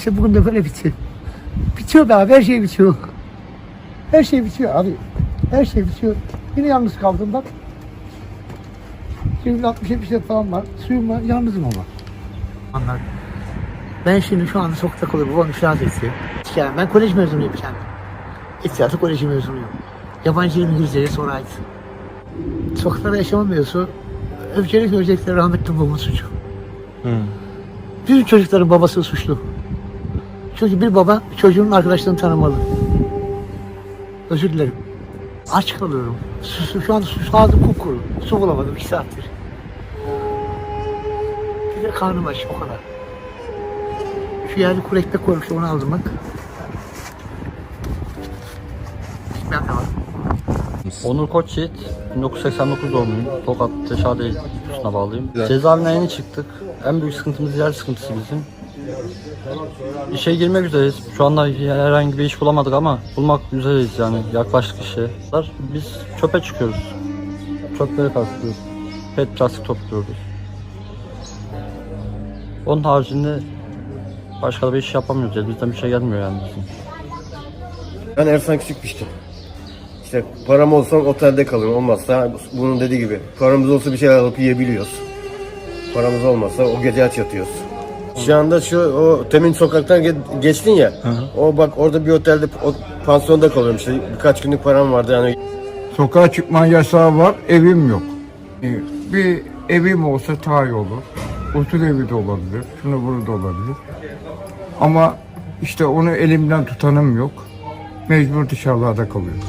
İşte bugün de böyle bitiyor. Bitiyor be abi her şey bitiyor. Her şey bitiyor abi. Her şey bitiyor. Yine yalnız kaldım bak. Şimdi 60 bir şey falan var. Suyum var. Yalnızım ama. Anlar. Ben şimdi şu anda sokakta kalıyorum. Babam inşaat etti. Yani ben kolej mezunuyum kendim. İhtiyatı koleji mezunuyum. Yabancı dil İngilizceye sonra ait. Sokaklarda yaşama mevzusu öncelikle öncelikle rahmetli babamın suçu. Bütün çocukların babası suçlu. Çünkü bir baba çocuğunun arkadaşlarını tanımalı. Özür dilerim. Aç kalıyorum. Su, şu anda su sağdım kupkuru. Su bulamadım iki saattir. Bir de karnım aç o kadar. Şu yerde kuru ekmek koymuş onu aldım bak. Ekmek de var. Onur Koçyiğit, 1989 doğumluyum. Tokat Teşade üstüne bağlıyım. Cezaevinden yeni çıktık. En büyük sıkıntımız yer sıkıntısı bizim. İşe girmek üzereyiz. Şu anda herhangi bir iş bulamadık ama bulmak üzereyiz yani yaklaşık işe. Biz çöpe çıkıyoruz. Çöpleri karşılıyoruz. Pet plastik topluyoruz. Onun haricinde başka da bir iş yapamıyoruz. Elimizden bir şey gelmiyor yani bizim. Ben Ersan Küçükpişti. İşte param olsa otelde kalırım. Olmazsa bunun dediği gibi paramız olsa bir şeyler alıp yiyebiliyoruz. Paramız olmazsa o gece aç yatıyoruz. Şu anda şu o temin sokaktan ge- geçtin ya. O bak orada bir otelde o pansiyonda kalıyorum işte. Birkaç günlük param vardı yani. Sokağa çıkma yasağı var, evim yok. Ee, Bir evim olsa daha iyi olur. Otur evi de olabilir, şunu bunu da olabilir. Ama işte onu elimden tutanım yok. Mecbur dışarılarda kalıyorum.